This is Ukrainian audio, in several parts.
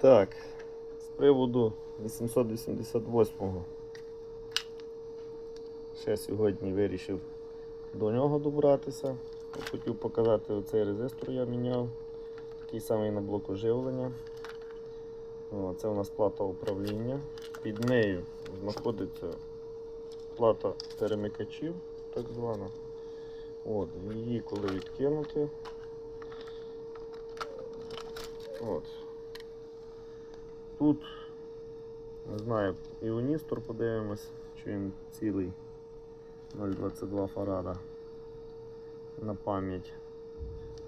Так, з приводу 888-го. Ще сьогодні вирішив до нього добратися. Хотів показати оцей резистор я міняв. Такий самий на блоку живлення. Це у нас плата управління. Під нею знаходиться плата перемикачів, так звана. От, її коли відкинути. От. Тут, не знаю, іоністор подивимось, чи він цілий 0,22 фарада на пам'ять.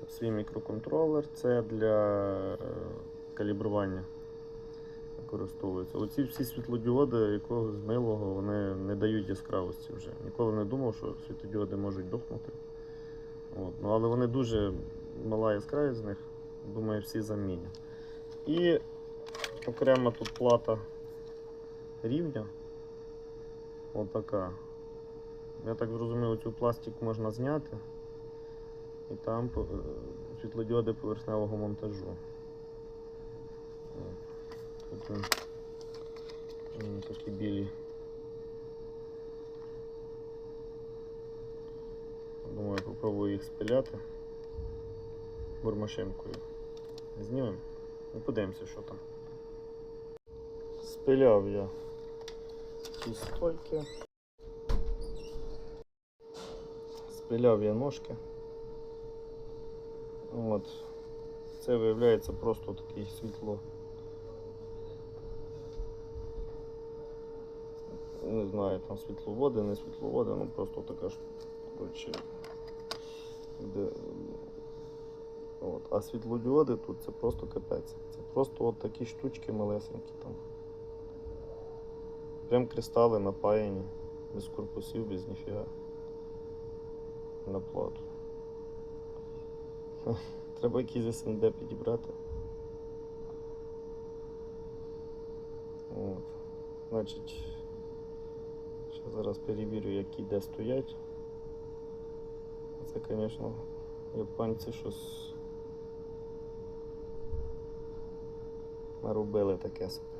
Свій мікроконтролер це для е, калібрування використовується. Оці всі світлодіоди якогось милого вони не дають яскравості вже. Ніколи не думав, що світлодіоди можуть дохнути. От. Ну, але вони дуже мала яскравість з них. Думаю, всі замінять. І окрема тут плата рівня. Отака. Я так зрозумів, цю пластик можна зняти. І там е, світлодіоди поверхневого монтажу. Тут такі білі. Думаю, попробую їх спиляти бурмашинкою. Знімемо і подивимося, що там. Спиляв я ці стойки. Спиляв я ножки. От. Це виявляється просто таке світло. Не знаю, там світловоди, не світловоди, ну просто така ж, коротше, де, от. А світлодіоди тут це просто капець. Це просто от такі штучки малесенькі там. Прям кристали напаяні, без корпусів, без ніфіга. На плату. Треба якийсь СНД підібрати. От. Значить, ще зараз перевірю, які де стоять. Це, звісно, японці щось наробили таке собі.